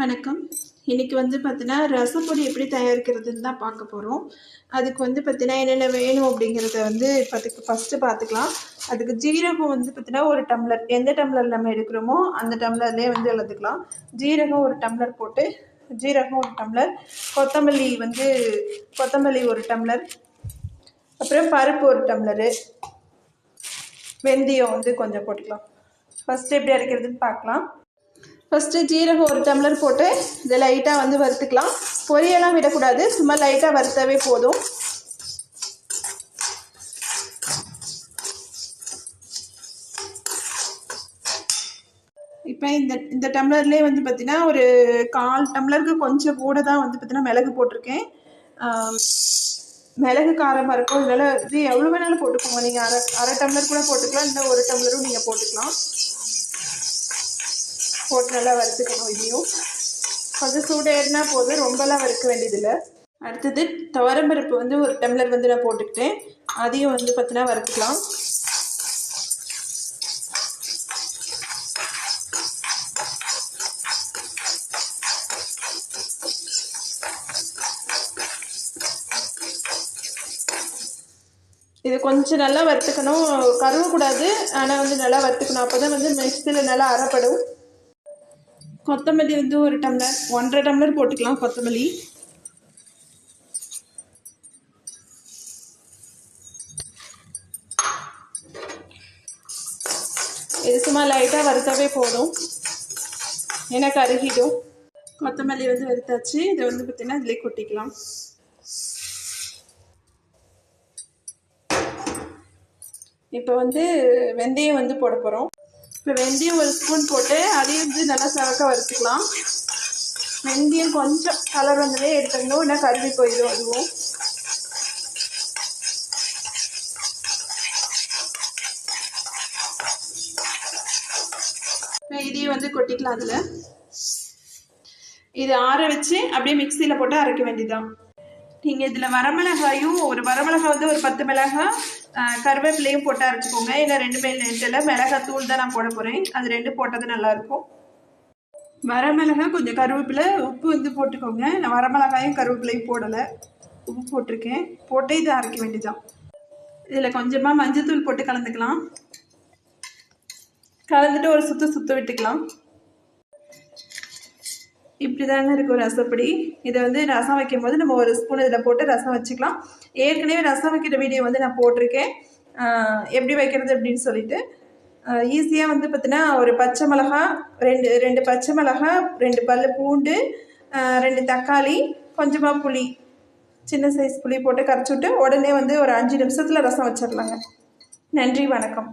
வணக்கம். இன்றைக்கி வந்து பார்த்தீங்கன்னா ரசப்பொடி எப்படி தயாரிக்கிறதுன்னு தான் பார்க்க போகிறோம் அதுக்கு வந்து பார்த்தீங்கன்னா என்னென்ன வேணும் அப்படிங்கிறத வந்து பார்த்துக்கு ஃபஸ்ட்டு பார்த்துக்கலாம் அதுக்கு ஜீரகம் வந்து பார்த்தீங்கன்னா ஒரு டம்ளர். எந்த டம்ளர் நம்ம எடுக்கிறோமோ அந்த டம்ளர்லேயே வந்து எழுதுக்கலாம். ஜீரகம் ஒரு டம்ளர் போட்டு ஜீரகம் ஒரு டம்ளர். கொத்தமல்லி வந்து கொத்தமல்லி ஒரு டம்ளர். அப்புறம் பருப்பு ஒரு டம்ளரு. வெந்தயம் வந்து கொஞ்சம் போட்டுக்கலாம். ஃபஸ்ட்டு எப்படி அரைக்கிறதுன்னு பார்க்கலாம். ஃபஸ்ட்டு ஜீரகம் ஒரு டம்ளர் போட்டு இதை லைட்டாக வந்து வறுத்துக்கலாம். பொரியெல்லாம் விடக்கூடாது. சும்மா லைட்டாக வறுத்தவே போதும். இப்போ இந்த இந்த டம்ளர்லேயே வந்து பார்த்தீங்கன்னா ஒரு கால் டம்ளருக்கு கொஞ்சம் கூட தான் வந்து பார்த்திங்கன்னா மிளகு போட்டிருக்கேன். மிளகு காரமாக இருக்கும் இதனால் இது எவ்வளோ வேணாலும் போட்டுக்கோங்க. நீங்கள் அரை அரை டம்ளர் கூட போட்டுக்கலாம். இல்லை ஒரு டம்ளரும் நீங்கள் போட்டுக்கலாம். போட்டு நல்லா வறுத்துக்கணும் இதையும் கொஞ்சம் சூடேறினா போதும். ரொம்பலாம் வறுக்க வேண்டியதில்லை. அடுத்தது துவரம்பருப்பு வந்து ஒரு டம்ளர் வந்து நான் போட்டுக்கிட்டேன். அதையும் வந்து பார்த்தினா வறுத்துக்கலாம். இது கொஞ்சம் நல்லா வறுத்துக்கணும். கருவக்கூடாது. ஆனால் வந்து நல்லா வறுத்துக்கணும். அப்போ தான் வந்து மிக்சியில் நல்லா அறப்படும். கொத்தமல்லி வந்து ஒரு டம்ளர் ஒன்றரை டம்ளர் போட்டுக்கலாம் கொத்தமல்லி. இது சும்மா லைட்டாக வறுத்தாவே போதும். ஏன்னா கருகிடும். கொத்தமல்லி வந்து வறுத்தாச்சு. இதை வந்து பார்த்தீங்கன்னா இதிலே கொட்டிக்கலாம். இப்போ வந்து வெந்தயம் வந்து போட போகிறோம் இப்போ வெந்தயம் ஒரு ஸ்பூன் போட்டு அதையும் வந்து நல்லா சவக்க வறுத்துக்கலாம். வெந்தயம் கொஞ்சம் கலர் வந்ததே எடுத்துருந்தோம் இல்லை கருவி போயிடும் அதுவும். இதையும் வந்து கொட்டிக்கலாம் அதில். இது ஆற வச்சு அப்படியே மிக்சியில் போட்டு அரைக்க வேண்டியதுதான். நீங்கள் இதில் வரமிளகாயும் ஒரு வரமிளகாய் வந்து ஒரு பத்து மிளகாய் கருவேப்பிலையும் போட்டு அரைச்சிக்கோங்க இல்லை ரெண்டுமே இல்லை மிளகாய் தூள் தான் நான் போட போகிறேன் அது ரெண்டு போட்டது நல்லாயிருக்கும் வரமிளகா கொஞ்சம் கருவேப்பிலை உப்பு வந்து போட்டுக்கோங்க. நான் வரமிளகாயும் கருவேப்பிலையும் போடலை. உப்பு போட்டிருக்கேன். போட்டு இதை அரைக்க வேண்டியதுதான். இதில் கொஞ்சமாக மஞ்சத்தூள் போட்டு கலந்துக்கலாம். கலந்துட்டு ஒரு சுற்று சுற்ற விட்டுக்கலாம். இப்படி தாங்க இருக்கும் ரசப்பொடி. இதை வந்து ரசம் வைக்கும் போது நம்ம ஒரு ஸ்பூன் இதில் போட்டு ரசம் வச்சுக்கலாம். ஏற்கனவே ரசம் வைக்கிற வீடியோ வந்து நான் போட்டிருக்கேன். எப்படி வைக்கிறது அப்படின்னு சொல்லிட்டு. ஈஸியாக வந்து பார்த்தீங்கன்னா ஒரு பச்சை மிளகா ரெண்டு ரெண்டு பச்சை மிளகா ரெண்டு பல் பூண்டு ரெண்டு தக்காளி கொஞ்சமாக புளி சின்ன சைஸ் புளி போட்டு கரைச்சி விட்டு உடனே வந்து ஒரு அஞ்சு நிமிஷத்தில் ரசம் வச்சிடலாங்க நன்றி வணக்கம்.